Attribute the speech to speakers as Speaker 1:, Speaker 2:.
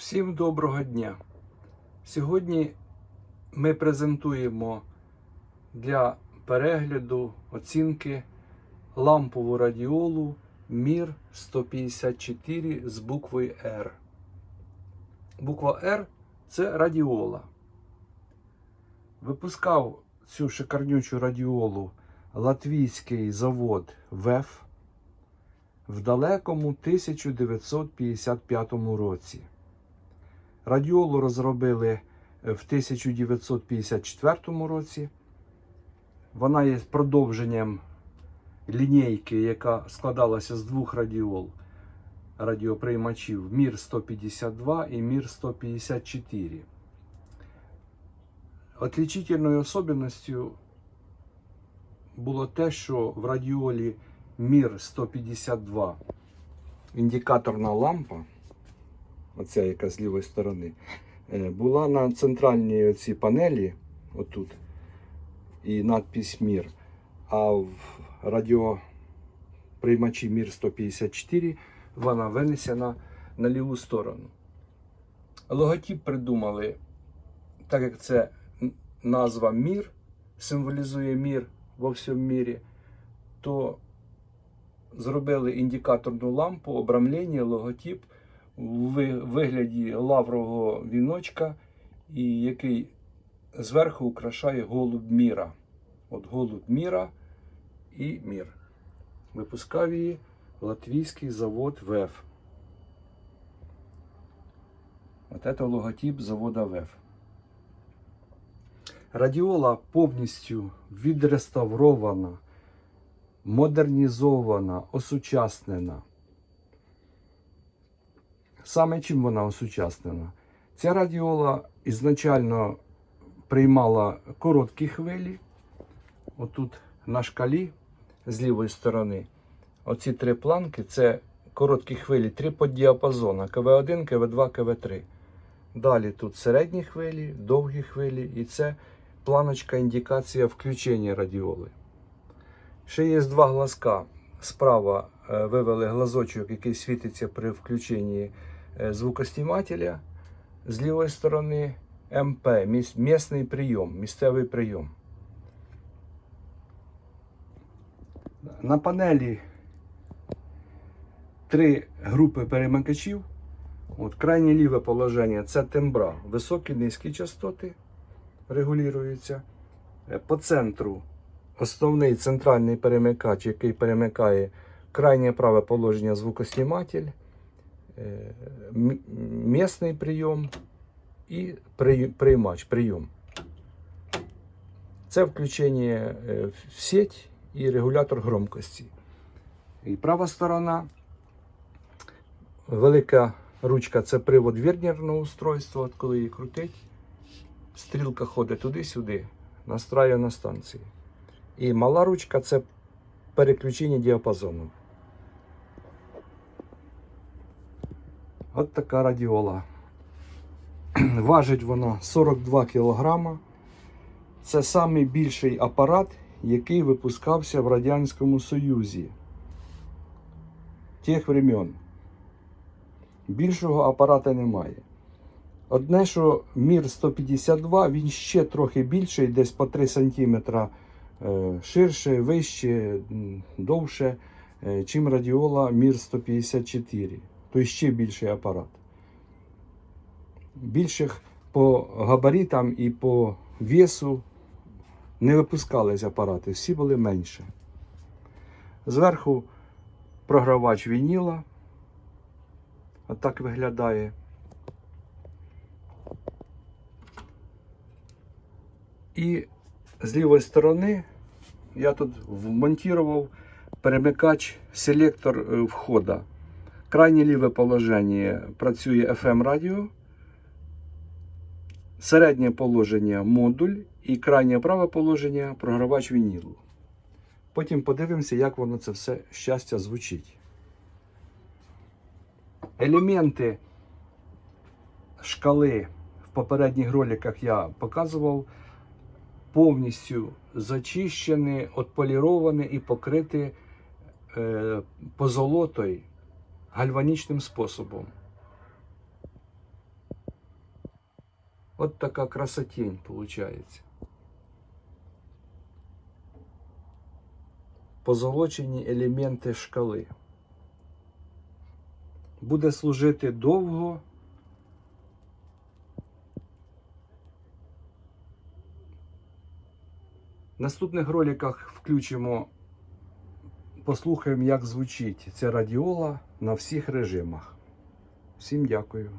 Speaker 1: Всім доброго дня! Сьогодні ми презентуємо для перегляду оцінки лампову радіолу Мір 154 з буквою R. Буква R це радіола. Випускав цю шикарнючу радіолу латвійський завод ВЕФ в далекому 1955 році. Радіолу розробили в 1954 році. Вона є продовженням лінійки, яка складалася з двох радіол радіоприймачів Мір 152 і Мір 154. Отлічительною особливістю було те, що в радіолі Мір 152 індикаторна лампа оця яка з лівої сторони, е, була на центральній оцій панелі, отут, і надпись Мір. А в радіоприймачі Мір 154 вона винесена на ліву сторону. Логотип придумали, так як це назва Мір, символізує мір во всьому мірі, то зробили індикаторну лампу, обрамлення, логотип у вигляді лаврового віночка, і який зверху украшає голуб міра. От голуб міра і мір. Випускав її латвійський завод ВЕФ. От це логотип завода ВЕФ. Радіола повністю відреставрована, модернізована, осучаснена. Саме чим вона осучаснена? Ця радіола ізначально приймала короткі хвилі. Отут на шкалі з лівої сторони. Оці три планки це короткі хвилі, три поддіапазона КВ1, КВ2, КВ3. Далі тут середні хвилі, довгі хвилі, і це планочка індикація включення радіоли. Ще є два глазка. Справа вивели глазочок, який світиться при включенні е, звукоснімателя. З лівої сторони МП, міс- місний прийом, місцевий прийом. На панелі три групи перемикачів. От, крайнє ліве положення це тембра. Високі, низькі частоти регулюються. Е, По центру основний центральний перемикач, який перемикає крайнє праве положення звукосніматель, е, м- місний прийом і приймач прийом. Це включення е, в сеть і регулятор громкості. І права сторона, велика ручка це привод вірнірного устройства, от коли її крутить. Стрілка ходить туди-сюди, настраює на станції. І мала ручка це переключення діапазону. От така радіола. Важить вона 42 кг. Це найбільший апарат, який випускався в Радянському Союзі тих времен. Більшого апарата немає. Одне, що Мір 152, він ще трохи більший, десь по 3 см ширше, вище, довше, е, чим радіола Мір 154. Тобто ще більший апарат. Більших по габаритам і по весу не випускались апарати, всі були менше. Зверху програвач вініла. Отак виглядає. І з лівої сторони я тут вмонтував перемикач селектор е, входа. Крайнє ліве положення працює FM радіо. Середнє положення модуль і крайнє праве положення програвач вінілу. Потім подивимося, як воно це все щастя звучить. Елементи шкали в попередніх роликах я показував повністю зачищені, отполіровані і покриті е, позолотою гальванічним способом. От така красотень виходить. Позолочені елементи шкали. Буде служити довго. В наступних роликах включимо, послухаємо, як звучить ця радіола на всіх режимах. Всім дякую.